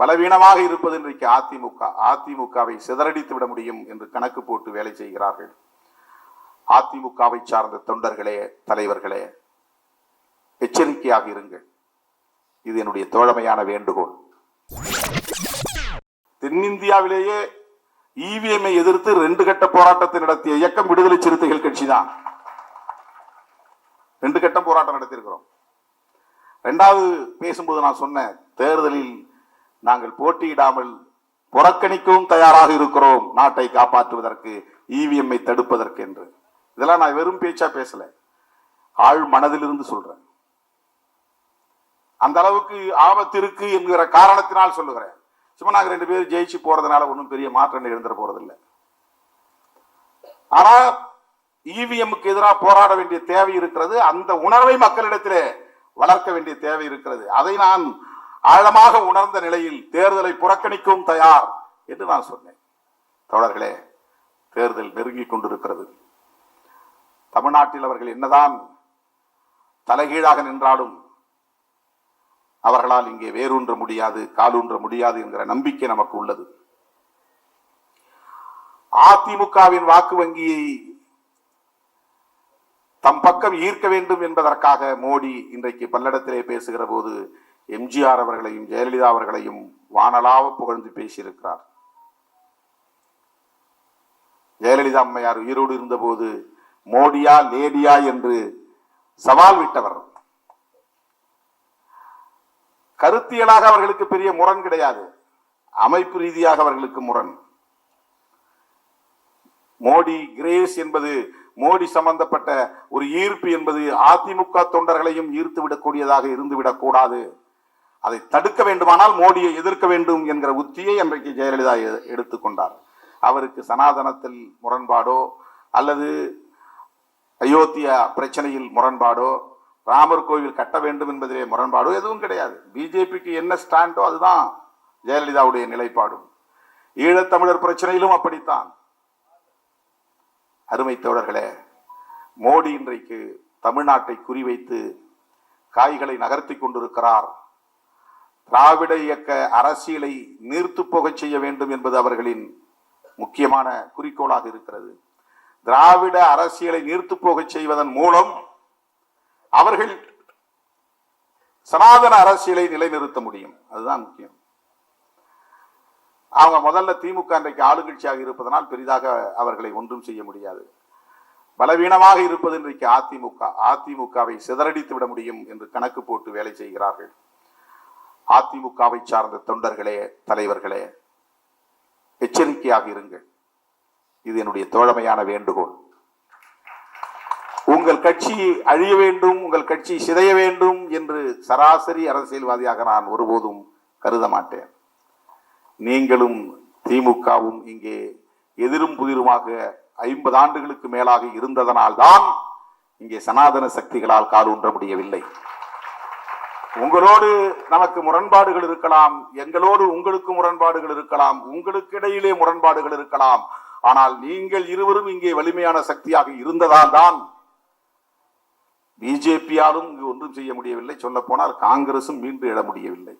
பலவீனமாக இருப்பது இன்றைக்கு அதிமுக. அதிமுகவை சிதறடித்து விட முடியும் என்று கணக்கு போட்டு வேலை செய்கிறார்கள். அதிமுகவை சார்ந்த தொண்டர்களே தலைவர்களே எச்சரிக்கையாக இருங்கள். இது என்னுடைய தோழமையான வேண்டுகோள். தென்னிந்தியாவிலேயே இவிஎம்ஐ எதிர்த்து ரெண்டு கட்ட போராட்டத்தை நடத்திய இயக்கம் விடுதலை சிறுத்தைகள் கட்சி தான். ரெண்டு கட்ட போராட்டம் நடத்தியிருக்கிறோம். ரெண்டாவது பேசும்போது நான் சொன்னேன் தேர்தலில் நாங்கள் போட்டியிடாமல் புறக்கணிக்கவும் தயாராக இருக்கிறோம். நாட்டை காப்பாற்றுவதற்கு இவிஎம்ஐ தடுப்பதற்கு என்று. இதெல்லாம் நான் வெறும் பேச்சா பேசல. ஆழ் மனதிலிருந்து சொல்றேன். அந்த அளவுக்கு ஆபத்து இருக்கு என்கிற காரணத்தினால் சொல்லுகிறேன். சும்மா நாங்க ரெண்டு பேரும் ஜெயிச்சு போறதுனால ஒன்றும் பெரிய மாற்றம் எழுந்துட போறதில்லை. ஆனா இவிஎம்முக்கு எதிராக போராட வேண்டிய தேவை இருக்கிறது. அந்த உணர்வை மக்களிடத்திலே வளர்க்க வேண்டிய தேவை இருக்கிறது. அதை நான் ஆழமாக உணர்ந்த நிலையில் தேர்தலை புறக்கணிக்கவும் தயார் என்று நான் சொன்னேன். தோழர்களே தேர்தல் நெருங்கிக் கொண்டிருக்கிறது. தமிழ்நாட்டில் அவர்கள் என்னதான் தலைகீழாக நின்றாலும் அவர்களால் இங்கே வேரூன்ற முடியாது காலூன்ற முடியாது என்கிற நம்பிக்கை நமக்கு உள்ளது. அதிமுகவின் வாக்கு வங்கியை தம் பக்கம் ஈர்க்க வேண்டும் என்பதற்காக மோடி இன்றைக்கு பல்லடத்திலே பேசுகிற போது எம்ஜிஆர் அவர்களையும் ஜெயலலிதா அவர்களையும் வானலாவ புகழ்ந்து பேசியிருக்கிறார். ஜெயலலிதா அம்மையார் உயிரோடு இருந்தபோது மோடியா லேடியா என்று சவால் விட்டவர். கருத்தியலாக அவர்களுக்கு பெரிய முரண் கிடையாது. அமைப்பு ரீதியாக அவர்களுக்கு முரண். மோடி கிரேஸ் என்பது மோடி சம்பந்தப்பட்ட ஒரு ஈர்ப்பு என்பது அதிமுக தொண்டர்களையும் ஈர்த்து விடக்கூடியதாக இருந்து விடக்கூடாது அதை தடுக்க வேண்டுமானால் மோடியை எதிர்க்க வேண்டும் என்கிற உத்தியை அன்றைக்கு ஜெயலலிதா எடுத்துக்கொண்டார். அவருக்கு சனாதனத்தில் முரண்பாடோ அல்லது அயோத்தியா பிரச்சனையில் முரண்பாடோ ராமர் கோவில் கட்ட வேண்டும் என்பதிலே முரண்பாடோ எதுவும் கிடையாது. பிஜேபிக்கு என்ன ஸ்டாண்டோ அதுதான் ஜெயலலிதாவுடைய நிலைப்பாடும். ஈழத்தமிழர் பிரச்சனையிலும் அப்படித்தான். அருமை தோழர்களே மோடி இன்றைக்கு தமிழ்நாட்டை குறிவைத்து காய்களை நகர்த்தி கொண்டிருக்கிறார். திராவிட இயக்க அரசியலை நீர்த்து போகச் செய்ய வேண்டும் என்பது அவர்களின் முக்கியமான குறிக்கோளாக இருக்கிறது. திராவிட அரசியலை நீர்த்து போகச் செய்வதன் மூலம் அவர்கள் சனாதன அரசியலை நிலைநிறுத்த முடியும். அதுதான் முக்கியம். அவங்க முதல்ல திமுக இன்றைக்கு ஆளுங்கட்சியாக இருப்பதனால் பெரிதாக அவர்களை ஒன்றும் செய்ய முடியாது. பலவீனமாக இருப்பது இன்றைக்கு அதிமுக. அதிமுகவை சிதறடித்து விட முடியும் என்று கணக்கு போட்டு வேலை செய்கிறார்கள். அதிமுகவை சார்ந்த தொண்டர்களே தலைவர்களே எச்சரிக்கையாக இருங்கள். இது என்னுடைய தோழமையான வேண்டுகோள். உங்கள் கட்சி அழிய வேண்டும் உங்கள் கட்சி சிதைய வேண்டும் என்று சராசரி அரசியல்வாதியாக நான் ஒருபோதும் கருத மாட்டேன். நீங்களும் திமுகவும் இங்கே எதிரும் புதிருமாக ஐம்பது ஆண்டுகளுக்கு மேலாக இருந்ததனால்தான் இங்கே சனாதன சக்திகளால் காலூன்ற முடியவில்லை. உங்களோடு நமக்கு முரண்பாடுகள் இருக்கலாம் எங்களோடு உங்களுக்கு முரண்பாடுகள் இருக்கலாம் உங்களுக்கு இடையிலே முரண்பாடுகள் இருக்கலாம். ஆனால் நீங்கள் இருவரும் இங்கே வலிமையான சக்தியாக இருந்ததால் தான் பிஜேபியாலும் இங்கு ஒன்றும் செய்ய முடியவில்லை. சொல்ல போனால் காங்கிரசும் மீண்டும் எழ முடியவில்லை.